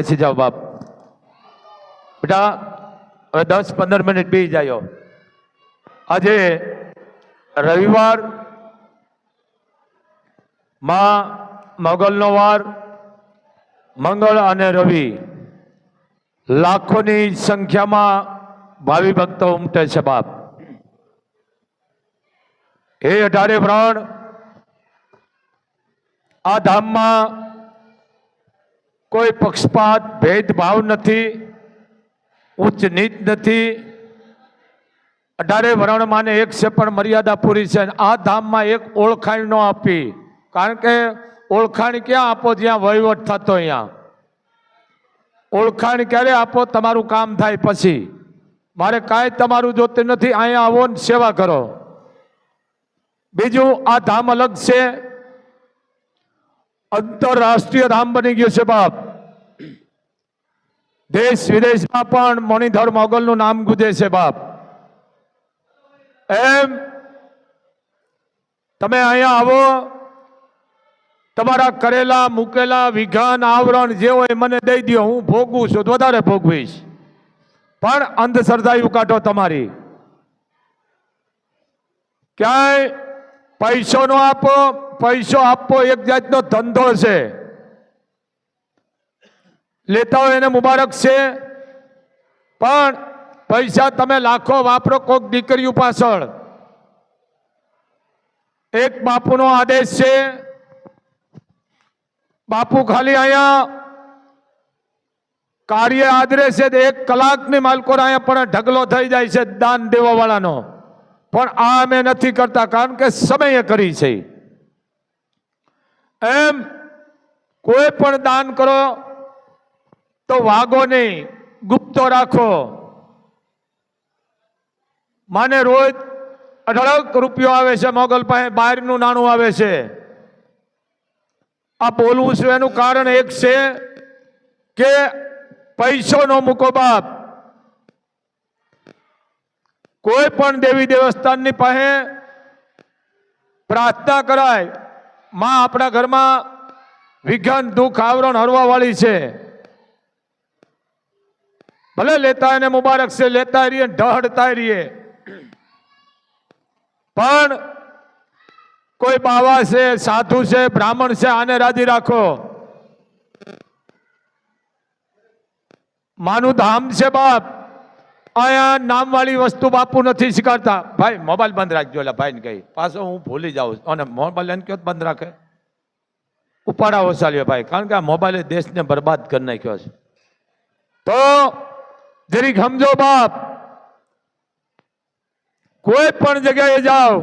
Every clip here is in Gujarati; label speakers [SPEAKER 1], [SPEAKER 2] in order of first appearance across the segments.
[SPEAKER 1] બેસી જાઓ બાપ. બેટા, હવે દસ પંદર મિનિટ બી જાયો. આજે રવિવાર, માં મોગલનો વાર, મંગળ અને રવિ લાખોની સંખ્યામાં ભાવિ ભક્તો ઉમટે છે બાપ. હે અઢારે પ્રાણ આ ધામમાં કોઈ પક્ષપાત, ભેદભાવ નથી, ઉચ્ચ નીચ નથી. અઢારે વરણમાંને એક છે પણ મર્યાદા પૂરી છે આ ધામમાં એક ઓળખાણ ન આપી. કારણ કે ઓળખાણ ક્યાં આપો જ્યાં વહીવટ થતો અહીંયા? ઓળખાણ ક્યારે આપો? તમારું કામ થાય પછી. મારે કાંઈ તમારું જોતું નથી, અહીંયા આવો ને સેવા કરો. બીજું, આ ધામ અલગ છે. આંતરરાષ્ટ્રીય ધામ બની ગયું છે બાપ. દેશ વિદેશમાં પણ મણિધર મોગલનું નામ ગુજે છે બાપ. એમ તમે અહીંયા આવો, તમારા કરેલા, મૂકેલા, વિઘાન, આવરણ જે હોય મને દઈ દો હું ભોગવું છું વધારે ભોગવીશ. પણ અંધશ્રદ્ધા કાઢો તમારી. ક્યાંય પૈસો નો આપો, પૈસો આપવો એક જાતનો ધંધો છે. લેતા હોય એને મુબારક છે. પણ પૈસા તમે લાખો વાપરો કોક દીકરીઓ પાછળ. એક બાપુનો આદેશ છે. બાપુ ખાલી અહીંયા કાર્ય આદરે છે, એક કલાકની માલકો અહીંયા પણ ઢગલો થઈ જાય છે દાન દેવા વાળાનો પણ આ અમે નથી કરતા કારણ કે સમયે કરી છે. એમ કોઈ પણ દાન કરો તો વાગો નહીં, ગુપ્તો રાખો. માને રોજ અઢળક રૂપિયો આવે છે, મોગલ પાસે બહારનું નાણું આવે છે. આ બોલવું છું, એનું કારણ એક છે કે પૈસો નો મૂકો બાપ. કોઈ પણ દેવી દેવસ્થાનની પાસે પ્રાર્થના કરાય. માં આપણા ઘરમાં વિઘ્ન, દુઃખ, આવરણ હરવાવાળી છે. ભલે લેતા એને મુબારક છે, લેતા રહીએ ઢહડતા રહીએ. પણ કોઈ બાવા છે, સાધુ છે, બ્રાહ્મણ છે, આને રાજી રાખો. માનું ધામ છે બાપ. અહીંયા નામવાળી વસ્તુ બાપુ નથી શીખવાડતા. ભાઈ, મોબાઈલ બંધ રાખજો એટલે ભાઈને કહી. પાછો હું ભૂલી જાઉં અને મોબાઈલ એને કયો બંધ રાખે? ઉપાડા વસાલ્યો ભાઈ. કારણ કે આ મોબાઈલે દેશને બરબાદ કરી નાખ્યો છે. તો, જરીક સમજો બાપ. કોઈ પણ જગ્યાએ જાઓ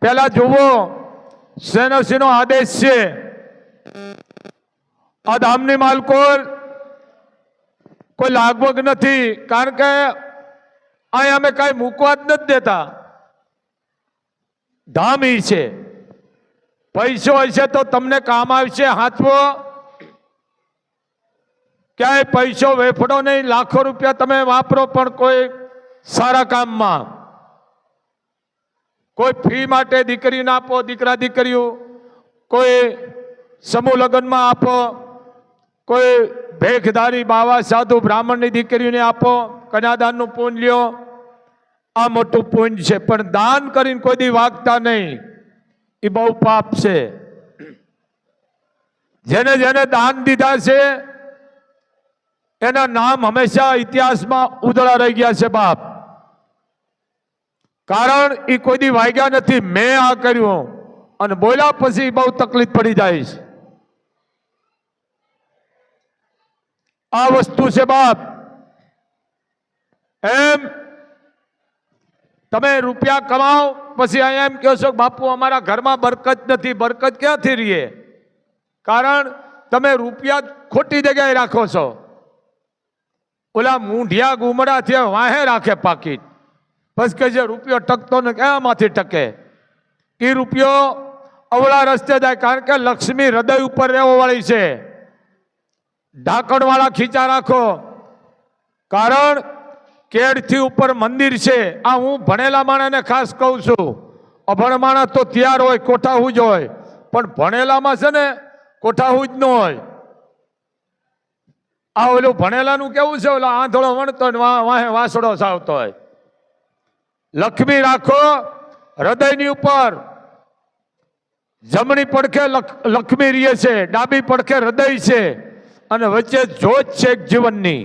[SPEAKER 1] પેલા જુઓ. શેનો આદેશ છે? આ ધામની માલકોર કોઈ લાગવગ નથી. કારણ કે અહીં અમે કાંઈ મૂકવા જ નથી દેતા. ધામ છે. પૈસો હશે તો તમને કામ આવશે હાથવો. ક્યાંય પૈસો વેફડો નહીં. લાખો રૂપિયા તમે વાપરો પણ કોઈ સારા કામમાં. કોઈ ફી માટે દીકરીને આપો, દીકરા દીકરીઓ. કોઈ સમૂહ લગ્નમાં આપો. કોઈ ભેખધારી બાવા, સાધુ બ્રાહ્મણની દીકરીને આપો, કન્યાદાનનું પૂન લ્યો. આ મોટું પૂન છે, પણ દાન કરીને કોઈ દી વાગતા નહીં. એ બહુ પાપ છે. જેને જેને દાન દીધા છે, એના નામ હંમેશા ઇતિહાસમાં ઉદળા રહી ગયા છે બાપ. કારણ એ કોઈ દી વાગ્યા નથી. મેં આ કર્યું. અને બોલ્યા પછી બહુ તકલીફ પડી જાય છે. આ વસ્તુ છે બાપ. એમ તમે રૂપિયા કમાઓ, પછી અહીંયા એમ કહો છો બાપુ, અમારા ઘરમાં બરકત નથી, બરકત ક્યાંથી રહીએ? કારણ તમે રૂપિયા ખોટી જગ્યાએ રાખો છો. ઓલા મૂંઢિયા ગુમડા છે, વાહે રાખે પાકીટ. બસ કે જે રૂપિયો ટકતો ને ક્યાંમાંથી ટકે? એ રૂપિયો અવળા રસ્તે જાય, કારણ કે લક્ષ્મી હૃદય ઉપર રહેવાવાળી છે. ઢાંકણવાળા ખીચા રાખો. કારણ કેડથી ઉપર મંદિર છે. આ હું ભણેલા માણસને ખાસ કહું છું. અભણ માણસ તો તૈયાર હોય, કોઠાહુજ હોય. પણ ભણેલામાં છે ને, કોઠાહુજ ન હોય. આ ઓલું ભણેલાનું કેવું છે? ઓલા આંધળો વણતો વાહે વાસડો સાવતો હોય. લક્ષ્મી રાખો હૃદયની ઉપર. જમણી પડખે લક્ષ્મી રીએ છે. ડાબી પડખે હૃદય છે. અને વચ્ચે જોત છે જીવનની,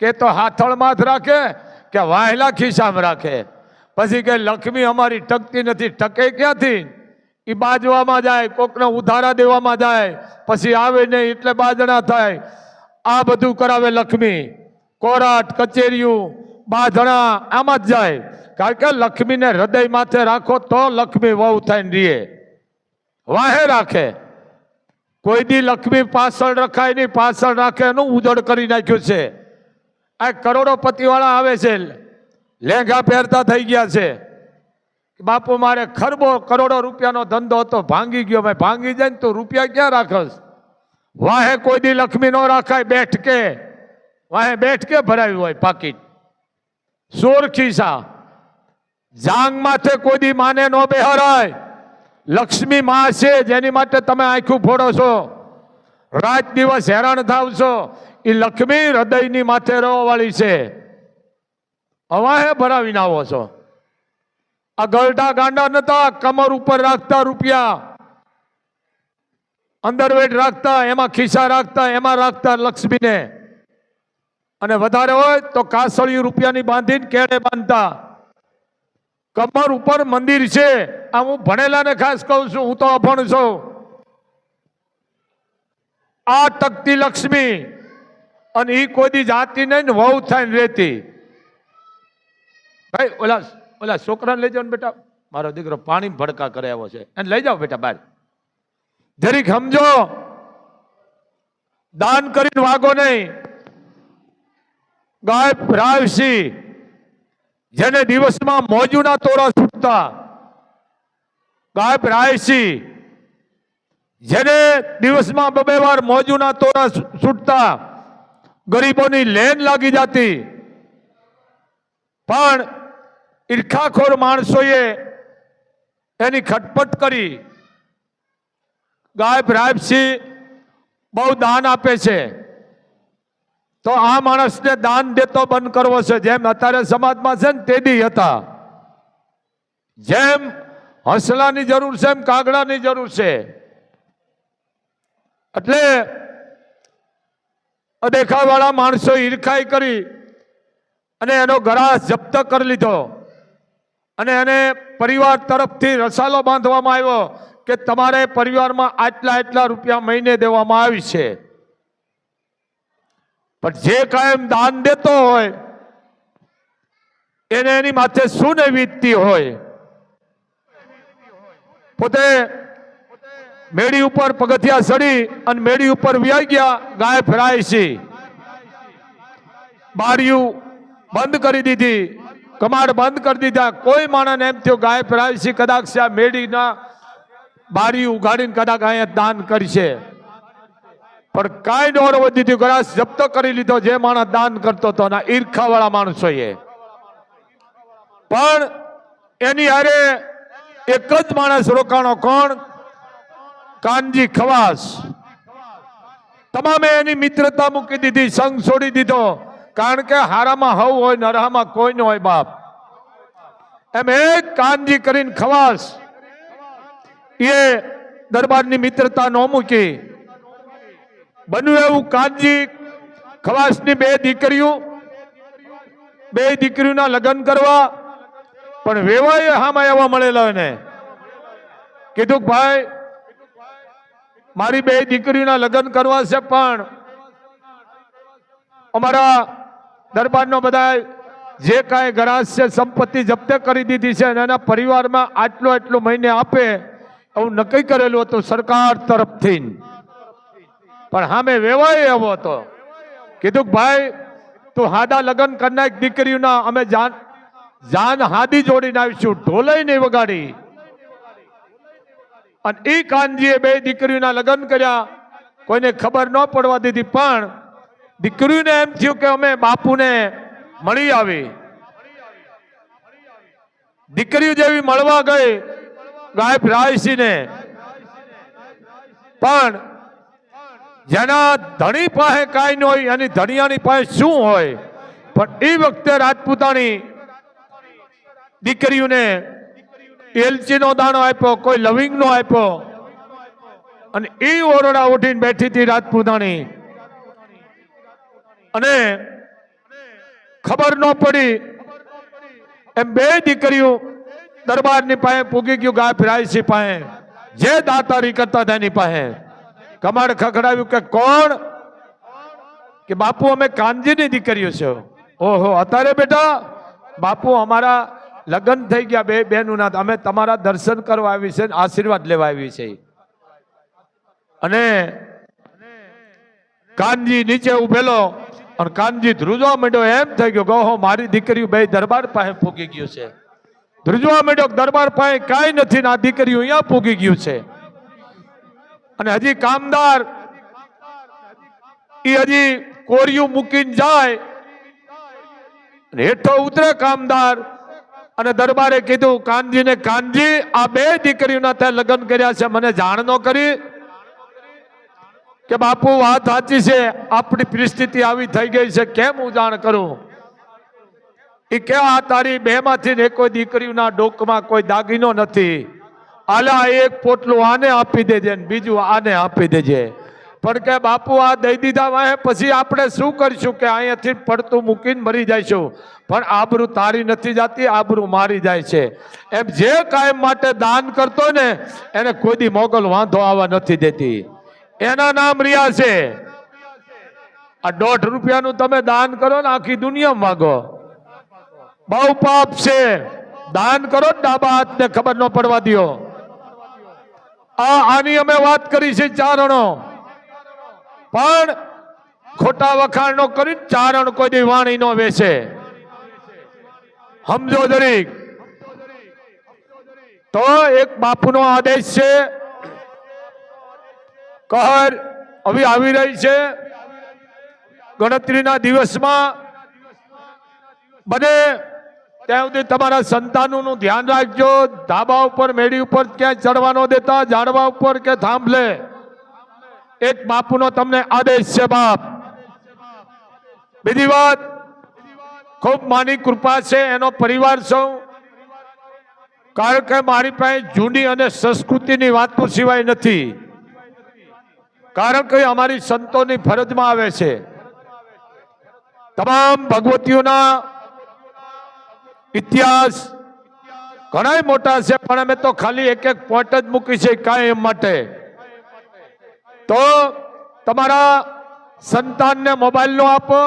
[SPEAKER 1] કે તો હાથળમાં જ રાખે કે વાહેલા ખિસ્સામાં રાખે. પછી કે લક્ષ્મી અમારી ટકતી નથી, ટકે ક્યાંથી? એ બાજવામાં જાય, કોકને ઉધારા દેવામાં જાય, પછી આવે નહીં એટલે બાજણા થાય. આ બધું કરાવે લક્ષ્મી. કોરાટ કચેરીયું બાજણા આમાં જ જાય. કારણ કે લક્ષ્મીને હૃદય માથે રાખો તો લક્ષ્મી વહુ થઈને રીએ. વાહે રાખે. કોઈ દી લક્ષ્મી પાછળ રખાય નહીં, પાછળ રાખે એનું ઉજળ કરી નાખ્યું છે. આ કરોડોપતિવાળા આવે છે, લેંઘા પહેરતા થઈ ગયા છે. બાપુ, મારે ખરબો કરોડો રૂપિયાનો ધંધો હતો, ભાંગી ગયો. મેં ભાંગી જાય ને તો રૂપિયા ક્યાં રાખસ વાહે કોઈ દી લક્ષ્મી નો રાખાય બેઠકે વાહે બેઠકે ભરાયું હોય પાકીટ સોર ખિસ્સા જાંગ માથે કોઈ દી માને નો બેહરાય. લક્ષ્મી માં છે, જેની માટે તમે આખું ફોડો છો. રાત દિવસ હેરાન થાવ છો. એ લક્ષ્મી હૃદયની માથે રહેવા વાળી છે હવાહે ભરાવીને આવો છો. આ ગલઢા ગાંડા નતા કમર ઉપર રાખતા રૂપિયા. અંડરવેટ રાખતા, એમાં ખિસ્સા રાખતા, એમાં રાખતા લક્ષ્મીને. અને વધારે હોય તો કાસળિયું રૂપિયાની બાંધીને કેળે બાંધતા. કમર ઉપર મંદિર છે. આ હું ભણેલાને ખાસ કહું છું, હું તો અભણ છું. આ તકતી લક્ષ્મી અને એ કોઈ જાતિ નહીં વહુ થઈને રહેતી. ભાઈ, ઓલા ઓલા છોકરાને લઈ જાઓ ને બેટા. મારો દીકરો પાણી ભડકા કરે એવો છે. એને લઈ જાઓ બેટા બહાર. જરીક સમજો, દાન કરીને વાગો નહીં. ગાય રાવસી જેને દિવસમાં મોજુના તોરા છૂટતા ગાય રાયસિંહ જેને દિવસમાં બબે વાર મોજુના તોરા છૂટતા ગરીબોની લેન લાગી જતી. પણ ઈર્ખાખોર માણસોએ એની ખટપટ કરી. ગાય રાયસિંહ બહુ દાન આપે છે. તો આ માણસને દાન દેતો બંધ કરવો છે. જેમ અત્યારે સમાજમાં છે ને તેડી હતા. જેમ હસલાની જરૂર છે, એમ કાગડાની જરૂર છે. એટલે અદેખાવાળા માણસો ઈરખાઈ કરી અને એનો ગરાસ જપ્ત કરી લીધો. અને એને પરિવાર તરફથી રસાલો બાંધવામાં આવ્યો કે તમારે પરિવારમાં આટલા આટલા રૂપિયા મહિને દેવામાં આવી છે. પણ જે કાયમ દાન દેતો હોય, એને એની માથે શું વીતતી હોય? પોતે મેળી ઉપર પગથિયા ચડી અને મેળી ઉપર વ્યાઈ ગયા ફેરાય છે. બારીયું બંધ કરી દીધી, કમાડ બંધ કરી દીધા. કોઈ માણસ એમ થયો, ગાય ફેરાય છે, કદાચ આ મેળીના બારી ઉગાડીને કદાચ અહીંયા દાન કરશે. પણ કાંઈ દોડ વધી થયું ગળાશ જપ્ત કરી લીધો. જે માણસ દાન કરતો હતો ના ઈર્ખાવાળા માણસોએ. પણ એની હારે એક જ માણસ રોકાણો કોણ? કાનજી ખવાસ. તમામે એની મિત્રતા મૂકી દીધી સંગ છોડી દીધો. કારણ કે હારામાં હવ હોય નરામાં કોઈ ન હોય બાપ. એમ એક કાનજી કરીને ખવાસ. એ દરબારની મિત્રતા ન મૂકી. બન્યું એવું કાનજી, ખવાસની બે દીકરીઓ, બે દીકરીઓના લગ્ન કરવા, પણ વેવાય હામાં એવા મળેલા એને. કીધું ભાઈ, મારી બે દીકરીઓના લગ્ન કરવા છે, પણ અમારા દરબારનો બધા જે કાંઈ ગરાસ છે સંપત્તિ જપ્ત કરી દીધી છે અને એના પરિવારમાં આટલો આટલો મહિને આપે, એવું નક્કી કરેલું હતું સરકાર તરફથી. પણ સામે વેવાય એવો હતો. કીધું ભાઈ, તું હાદા લગ્ન કરનાર દીકરીઓના અમે જાન જાન હાદી જોડીને આવીશું, ઢોલાઈ નહીં વગાડી. અને એ કાનજીએ બે દીકરીઓના લગ્ન કર્યા. કોઈને ખબર ન પડવા દીધી, પણ દીકરીઓને એમ થયું કે અમે બાપુને મળી આવી. દીકરીઓ જેવી મળવા ગઈ, ગાયબ રાયસીને. પણ જેના ધણી પાસે કાંઈ ન હોય, એની ધણિયાની પાસે શું હોય? પણ એ વખતે રાજપૂતાણી દીકરીઓને એલચીનો દાણો આપ્યો, કોઈ લવિંગનો આપ્યો. અને એ ઓરડા ઉઠીને બેઠી હતી રાજપૂતાણી અને ખબર ન પડી, એમ બે દીકરીઓ દરબારની પાસે પૂગી ગયું ગાય ફિરાયસી પાસે. જે દાતારી કરતા હતા એની પાસે. કમાડ ખખડાવ્યું કે કોણ? કે બાપુ, અમે કાનજીની દીકરીઓ છે. ઓહો, અત્યારે બેટા, બાપુ અમારા લગ્ન થઈ ગયા બે બેનું ના અમે તમારા દર્શન કરવા આવી છે આશીર્વાદ લેવા આવી છે. અને કાનજી નીચે ઉભેલો અને કાનજી ધ્રુજવા માંડ્યો, એમ થઈ ગયો ગોહો મારી દીકરીઓ બે દરબાર પાસે પૂગી ગયું છે. ધ્રુજવા માંડ્યો દરબાર પાસે કાંઈ નથી ને આ અહીંયા પૂગી ગયું છે. અને હજી કામદાર, એ હજી કોરિયું મૂકીને જાય. હેઠો ઉતરે કામદાર. અને દરબારે કીધું, કાનજીને, કાનજી, આ બે દીકરીઓના તે લગ્ન કર્યા છે. મને જાણ ન કરી કે બાપુ, વાત સાચી છે. આપણી પરિસ્થિતિ આવી થઈ ગઈ છે. કેમ હું જાણ કરું? એ કે, આ તારી બે માંથી કોઈ દીકરીઓના ડોકમાં કોઈ દાગીનો નથી. આલા એક પોટલું આને આપી દેજે ને બીજું આને આપી દેજે. પણ કે બાપુ, આ દઈ દીધા વાહે, પછી આપણે શું કરીશું કે અહીંયાથી પડતું મૂકીને મરી જઈશું? પણ આબરૂ તારી નથી જાતી, આબરૂ મારી જાય છે. એમ જે કાયમ માટે દાન કરતો ને, એને કોઈ દી મોગલ વાંધો આવવા નથી દેતી. એના નામ રહ્યા છે. આ દોઢ રૂપિયાનું તમે દાન કરો ને, આખી દુનિયા માગો બહુ પાપ છે. દાન કરો ડાબા હાથને ખબર ન પડવા દ્યો. આ આની અમે વાત કરી છે ચારણો. પણ ખોટા વખાણ નો કરી ચારણ કોઈ દી વાણી નો વેચે. સમજો દરેક તો એક બાપુનો આદેશ છે. કહર હવે આવી રહી છે. ગણતરીના દિવસમાં બને ત્યાં સુધી તમારા સંતાનોનું ધ્યાન રાખજો. ધાબા ઉપર, મેળી ઉપર ક્યાંય ચડવા ન દેતા, ઝાડવા ઉપર કે થાંભલે. એક બાપુનો તમને આદેશ છે, બાપ. બીજી વાત, ખૂબ માની કૃપા છે એનો પરિવાર સૌ. કારણ કે મારી પાસે જૂની અને સંસ્કૃતિની વાતો સિવાય નથી. કારણ કે અમારી સંતોની ફરજમાં આવે છે. તમામ ભગવતીઓના ઇતિહાસ ઘણા મોટા છે, પણ અમે તો ખાલી એક એક પોઈન્ટ જ મૂકી છે કાયમ માટે. તો તમારા સંતાનને મોબાઈલ નો આપો,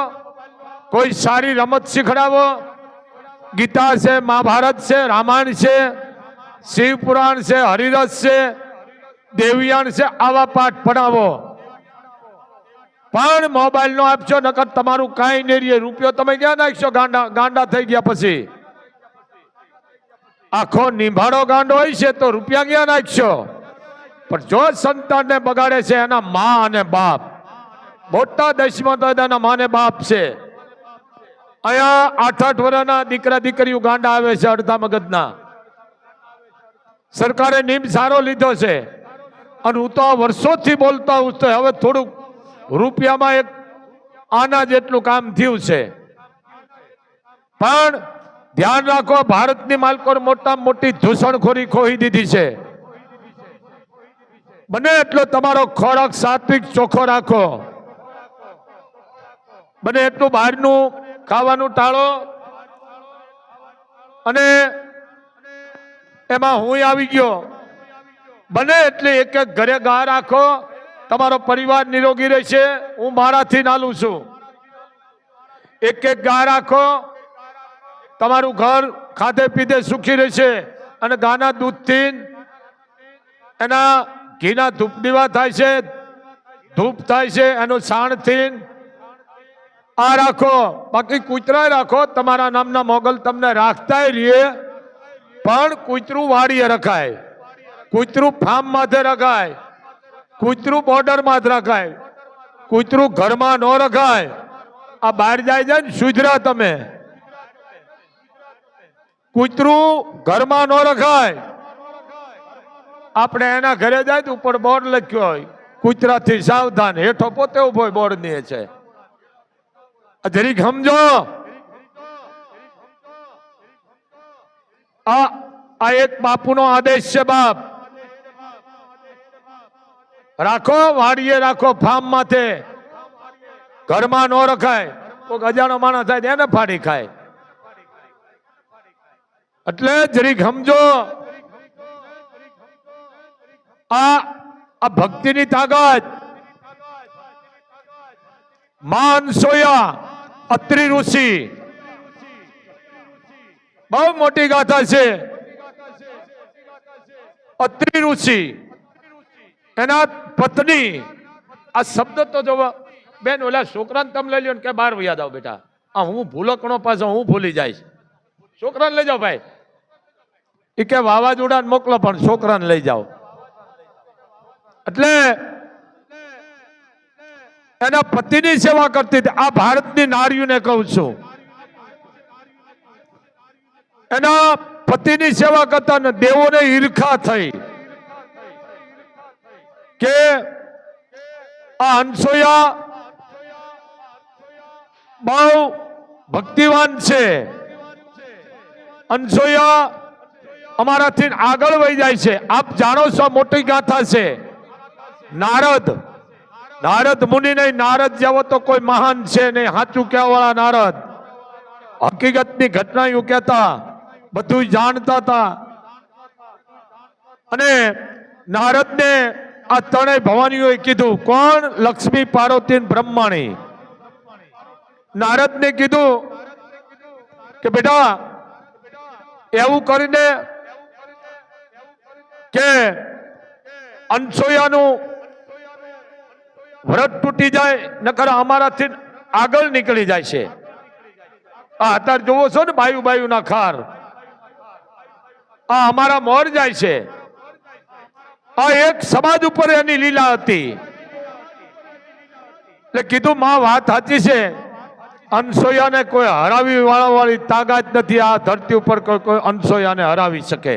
[SPEAKER 1] કોઈ સારી રમત શીખડાવો. ગીતા છે, મહાભારત છે, રામાયણ છે, શિવ પુરાણ છે, હરિરસ છે, દેવયાન છે, આવા પાઠ ભણાવો. પણ મોબાઈલ નો આપશો નકર તમારું કાંઈ નહીં રૂપિયો તમે ક્યાં નાખશો? ગાંડા ગાંડા થઈ ગયા પછી. આખો નિભાડો ગાંડો હોય છે તો રૂપિયા ક્યાં નાખશો? પણ જો સંતાનને બગાડે છે એના મા અને બાપ. મોટા દેશમાં તો એના મા ને બાપ છે. અહીંયા આઠ આઠ વર્ષના દીકરા દીકરીઓ ગાંડા આવે છે અડધા મગજના. સરકારે નિયમ સારો લીધો છે. અને હું તો વર્ષોથી બોલતા હું તો હવે થોડુંક રૂપિયામાં એક આના જેટલું કામ થયું છે. પણ ધ્યાન રાખો, ભારતની માલકોર મોટામાં મોટી ધૂષણખોરી ખોહી દીધી છે. બને એટલો તમારો ખોરાક સાત્વિક ચોખ્ખો રાખો. બને એટલું બહારનું ખાવાનું ટાળો. અને એમાં હું આવી ગયો. બને એટલે એક એક ઘરે ગા રાખો. તમારો પરિવાર નિરોગી રહેશે. હું મારાથી નાલું છું. એક એક ગા રાખો. તમારું ઘર ખાધે પીધે સુખી રહેશે અને ગાના દૂધથી એના ઘીના ધૂપ દીવા થાય છે, ધૂપ થાય છે, એનું સાણથી આ રાખો. બાકી કૂતરા રાખો, તમારા નામના મોગલ તમને રાખતાય રહીએ, પણ કૂતરું વાડીએ રખાય. કૂતરું ફાર્મ માથે રખાય, કૂતરું બોર્ડરમાં જ રખાય, કૂતરું ઘરમાં ન રખાય. આ બહાર જાય છે ને, સુધરા તમે. કૂતરું ઘરમાં ન રખાય. આપણે એના ઘરે જાય તો ઉપર બોર્ડ લખ્યો હોય, કૂતરાથી સાવધાન, હેઠો પોતે ઊભો બોર્ડની છે જરીક સમજો. આ આ એક બાપુનો આદેશ છે બાપ. રાખો, વાડીએ રાખો ફાર્મ માથે. ઘરમાં ન રખાય. કોઈ અજાણો માણસ થાય એને ફાડી ખાય. એટલે જરીક સમજો આ આ ભક્તિની તાકાત. માન સોયા, અત્રિ ઋષિ. બહુ મોટી ગાથા છે. અત્રિ ઋષિ. એના પત્ની. આ શબ્દ તો જોવો બેન ઓલા છોકરાને તમે લઈ લ્યો કે બાર વૈયા જાઓ બેટા. આ હું ભૂલકણો પાછો, હું ભૂલી જઈશ. છોકરાને લઈ જાઓ ભાઈ. એ કે વાવાઝોડાને મોકલો પણ છોકરાને લઈ જાઓ. એટલે એના પતિની સેવા કરતી આ ભારતની નારીઓને કહું છું. એના પતિની સેવા કરતા દેવોને ઈર્ખા થઈ. કે આ અનસોયા બહુ ભક્તિવાન છે. અનસોયા અમારાથી આગળ વહી જાય છે. આપ જાણો છો મોટી ગાથા છે. નારદ. નારદ મુનિ નહીં, નારદ જેવો તો કોઈ મહાન છે નહીં. સાચું કહેવાળા નારદ. હકીકતની ઘટના એવું કહેતા બધું જાણતા હતા. અને નારદને આ ત્રણેય ભવાનીઓએ કીધું, કોણ? લક્ષ્મી, પાર્વતી બ્રહ્માણી. નારદને કીધું કે, બેટા એવું કરીને કે અનસોયાનું વ્રત તૂટી જાય, નકર અમારાથી આગળ નીકળી જાય છે. આ અત્યારે જોવો છો ને બાયુ બાયુ ના ખાર. આ અમારા મોર જાય છે. આ એક સમાજ ઉપર એની લીલા હતી. એટલે કીધું, માં વાત સાચી છે. અનસોયાને કોઈ હરાવી વાળાવાળી તાકાત નથી. આ ધરતી ઉપર કોઈ અનસોયાને હરાવી શકે.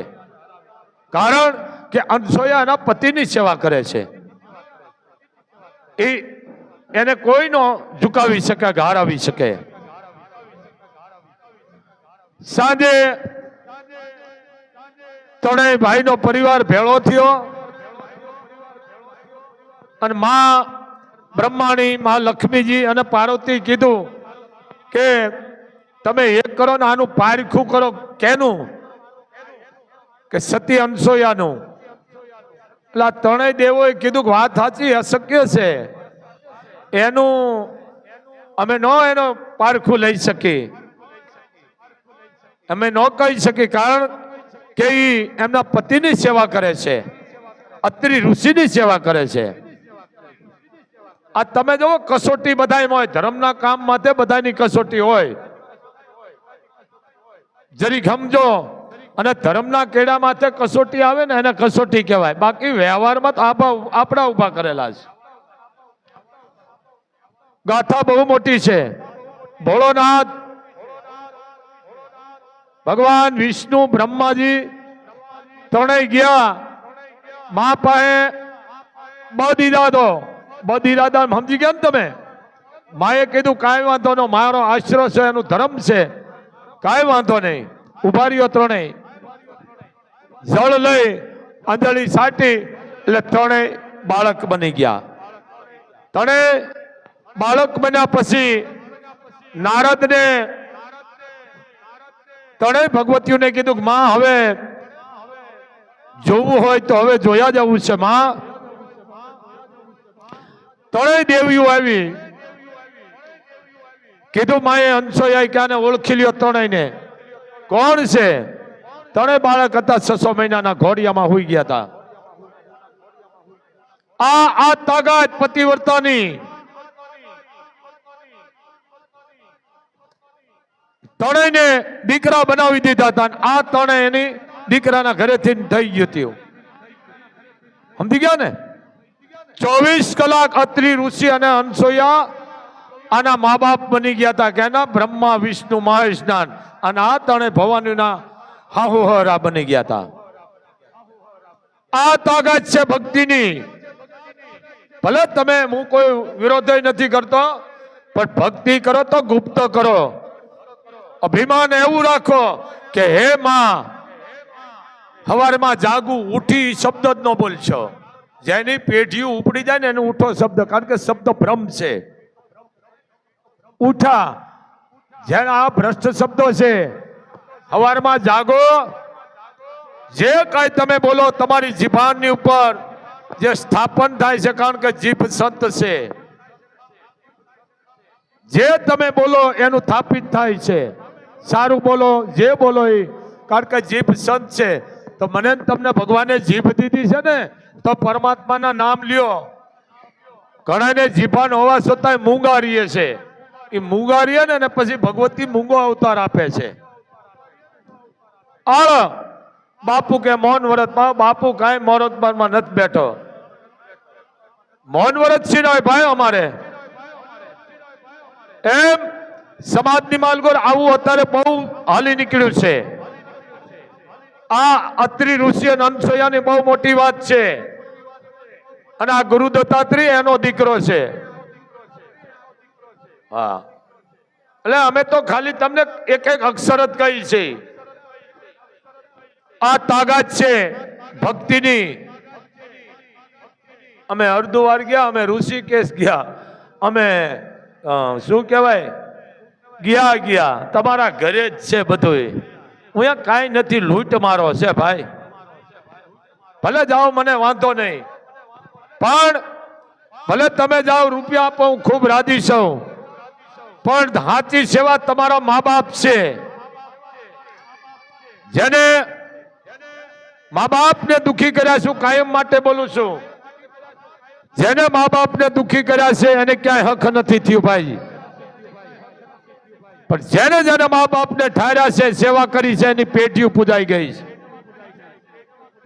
[SPEAKER 1] કારણ કે અનસોયા એના પતિની સેવા કરે છે. એ એને કોઈ નો ઝુકાવી શકે કે હરાવી શકે. સાંજે ત્રણેય ભાઈનો પરિવાર ભેળો થયો. અને મા બ્રહ્માણી, મા લક્ષ્મીજી અને પાર્વતી કીધું કે તમે એક કરો ને આનું પારખું કરો કેનું? કે સતી અંશોયાનું એટલે ત્રણેય દેવોએ કીધું કે વાત સાચી, અશક્ય છે. એનું અમે ન એનો પારખું લઈ શકીએ. અમે ન કહી શકીએ, કારણ કે એમના પતિની સેવા કરે છે. અત્રિ ઋષિની સેવા કરે છે. આ તમે જુઓ કસોટી બધાયમાં હોય, ધર્મના કામ માટે બધાની કસોટી હોય. જરી સમજો અને ધર્મના કેડા માથે કસોટી આવે ને, એને કસોટી કહેવાય. બાકી વ્યવહારમાં તો આપ- આપણા ઊભા કરેલા છે. ગાથા બહુ મોટી છે. ભોળોનાથ, ભગવાન વિષ્ણુ, બ્રહ્માજી ત્રણેય ગયા. મા પાસે બ દીધા દાદા સમજી ગયા ને તમે? માએ કીધું, કાંઈ વાંધો નહીં, મારો આશરો છે, એનું ધર્મ છે. કાંઈ વાંધો નહીં ઊભા રહ્યો ત્રણેય. જળ લઈ આંધળી સાટી, એટલે ત્રણેય બાળક બની ગયા. ત્રણેય બાળક બન્યા પછી નારદને ત્રણેય ભગવતીઓને કીધું કે, માં, હવે જોવું હોય તો હવે જોયા જવું છે, માં. ત્રણેય દેવીઓ આવી. કીધું, માએ અંશોયા ક્યાંને ઓળખી લ્યો ત્રણેયને કોણ છે? ત્રણેય બાળક હતા, છસો મહિનાના ઘોડિયામાં હોઈ ગયા હતા. આ આ તાકાત પતિવર્તાની. ત્રણેયને દીકરા બનાવી દીધા હતા આ ત્રણેય એની દીકરાના ઘરેથી થઈ ગયું હતું. સમજી ગયા ને? ચોવીસ કલાક અત્રિ ઋષિ અને અનસોયા આના મા બાપ બની ગયા હતા કેના? બ્રહ્મા, વિષ્ણુ, મહેશ, જ્ઞાન. અને આ તણે ભવાનીના હાહુહરા બની ગયા હતા આ તાકાત છે ભક્તિની. ભલે તમે, હું કોઈ વિરોધ નથી કરતો, પણ ભક્તિ કરો તો ગુપ્ત કરો. અભિમાન એવું રાખો કે હે માં, હવારમાં જાગું ઉઠી શબ્દ જ ન બોલશો. જેની પેઢીઓ ઉપડી જાય ને એનો ઉઠો શબ્દ, કારણ કે શબ્દ ભ્રમ છે. ઉઠા. જેને આ ભ્રષ્ટ શબ્દો છે, હવારમાં જાગો. જે કાંઈ તમે બોલો, તમારી જીભાનની ઉપર જે સ્થાપન થાય છે, કારણ કે જીભ સંત છે. જે તમે બોલો, એનું સ્થાપિત થાય છે. સારું બોલો, જે બોલો એ કારણ કે જીભ સંત છે. તો મને તમને ભગવાને જીભ દીધી છે ને તો પરમાત્માના નામ લ્યો. ઘણાને જીભાન હોવા છતાંય મૂંગા રહીએ છે. એ મૂંગા રહીએ ને પછી ભગવતી મૂંગો અવતાર આપે છે. આળ, બાપુ કે મૌન વ્રતમાં, બાપુ કાંઈ મૌન વ્રતમાં નથી બેઠો. મૌન વ્રત છે ભાઈ અમારે. એમ સમાજની માલગોર આવું અત્યારે બહુ હાલી નીકળ્યું છે. આ અત્રિ ઋષિ અને અનસૂયાની બહુ મોટી વાત છે. અને આ ગુરુ દત્તાત્રેય એનો દીકરો છે. હા. એટલે અમે તો ખાલી તમને એક એક અક્ષર જ કહી છે. આ તાકાત છે, ભક્તિની. અમે હરદુવાર ગયા, અમે ઋષિકેશ ગયા. અમે શું કહેવાય? ગયા ગયા. તમારા ઘરે જ છે બધું હું કાંઈ નથી લૂંટ મારો છે ભાઈ. ભલે જાઓ, મને વાંધો નહીં. પણ ભલે તમે જાઓ, રૂપિયા આપો, હું ખૂબ રાજી છું. પણ સાચી સેવા તમારા મા બાપ છે. જેને મા બાપને દુખી કર્યા છું કાયમ માટે બોલું છું. જેને મા બાપને દુખી કર્યા છે, એને ક્યાંય હક નથી થયું, ભાઈ. પણ જેને જેને મા બાપને ઠાર્યા છે, સેવા કરી છે, એની પેઢીઓ પૂજાઈ ગઈ છે.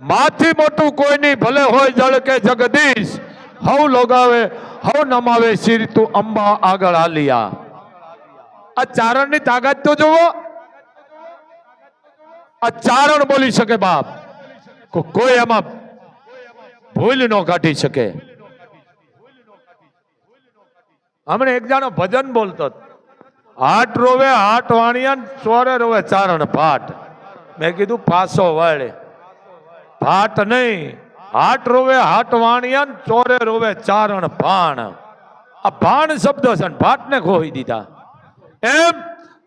[SPEAKER 1] માથી મોટું કોઈ નહીં ભલે હોય જળ કે જગદીશ. હવ લોગાવે, હવ નમાવે શિર તું અંબા આગળ આલિયા. આ ચારણની તાકાત તો જુઓ આ ચારણ બોલી શકે બાપ. કોઈ એમાં ભૂલ ન કાઢી શકે. હમણે એક જાણો ભજન બોલતો. હાટ રોવે, હાટ વાણિયા સ્વરે રોવે ચારણ ભાટ મેં કીધું પાસો વળે. ભાટ નહીં. હાટ રોવે હાટ વાણિયા ચોરે રોવે ચારણ ભાણ. આ ભાણ શબ્દ છે ભાટને ખોઈ દીધા. એમ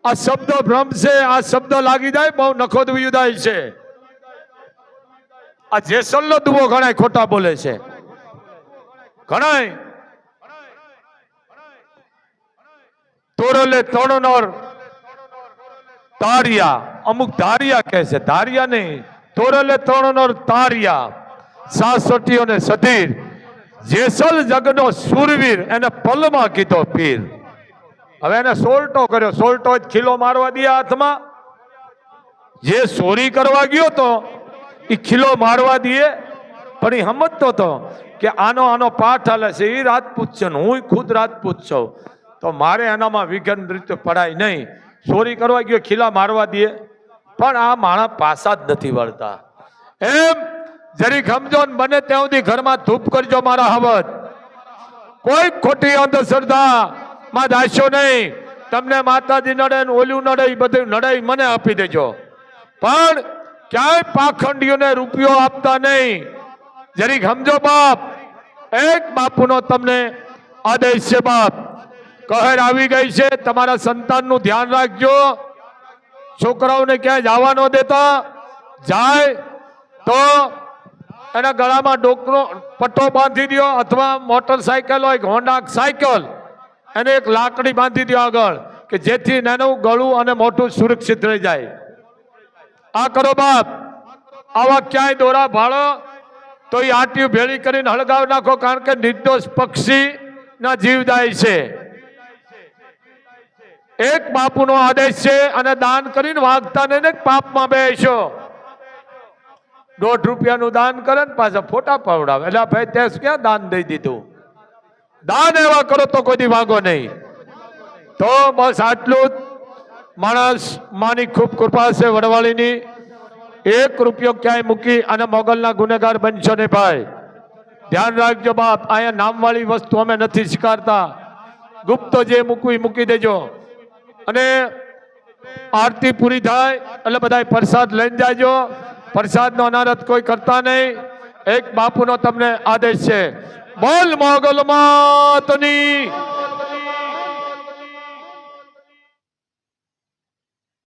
[SPEAKER 1] આ શબ્દ ભ્રમ છે, આ શબ્દ લાગી જાય, બહુ નખોદ વિયુદાય છે. આ જેસલનો દુવો ઘણાય ખોટા બોલે છે. ઘણાય તોરલે તણનોર તારિયા. અમુક ધારિયા કહે છે, ધારિયા નહીં. તોરલે તણનોર તારિયા સાસટીઓ ને સધીર, જેસલ જગનો સુરવીર એને પલમાં કીધો પીર. હવે એને સોલટો કર્યો. સોલટો જ ખીલો મારવા દે હાથમાં. જે ચોરી કરવા ગયો તો એ ખીલો મારવા દે. પણ એ સમજતો હતો કે આનો આનો પાઠ હાલે છે. એ રાજપૂત છે હું ખુદ રાજપૂત છું તો મારે એનામાં વિઘન રીતે પડાય નહીં. ચોરી કરવા ગયો, ખીલા મારવા દે. પણ આ માણસ પાસા જ નથી વળતા. એમ, જરી સમજો ને બને ત્યાં સુધી ઘરમાં ધૂપ કરજો મારા હવત કોઈ ખોટી અંધશ્રદ્ધા માં દાસ્યો નહીં. તમને માતાજી નડે ને ઓલું નડે બધું નડે મને આપી દેજો. પણ ક્યાંય પાખંડીઓને રૂપિયો આપતા નહીં. જરી સમજો બાપ. એક બાપુનો તમને આદેશ છે બાપ. કહેર આવી ગઈ છે. તમારા સંતાનનું ધ્યાન રાખજો. છોકરાઓને ક્યાંય જવા ન દેતા. જાય તો એના ગળામાં ડોકરો, પટ્ટો બાંધી દો અથવા મોટરસાયકલ હોય હોન્ડા સાયકલ, એને એક લાકડી બાંધી દો આગળ કે જેથી નાનું, ગળું અને મોટું સુરક્ષિત રહી જાય. આ કરો બાપ. આવા ક્યાંય દોરા ભાળો તો એ આટીયું ભેળી કરીને હળગાવ નાખો કારણ કે નિર્દોષ પક્ષી ના જીવ જાય છે. એક બાપુનો આદેશ છે અને દાન કરીને વાગતા ને પાપમાં બેસો. દોઢ રૂપિયાનું દાન કરે ને પાછા ફોટા પાવડાવે એટલે ભાઈ તે ક્યાં દાન દઈ દીધું? દાન એવા કરો તો કોઈ વાંગો નહીં. તો બસ આટલું માણસ માની ખૂબ કૃપા છે વડવાળીની. એક રૂપિયો ક્યાંય મૂકી અને મોગલના ગુનેગાર બનશો નહીં ભાઈ. ધ્યાન રાખજો બાપ, અહીંયા નામવાળી વસ્તુ અમે નથી સ્વીકારતા. ગુપ્ત જે મૂકવી મૂકી દેજો. અને આરતી પૂરી થાય એટલે બધા પ્રસાદ લઈને જાજો. પ્રસાદનો અનારત કોઈ કરતા નહીં. એક બાપુનો તમને આદેશ છે. બોલ મોગલ માતની.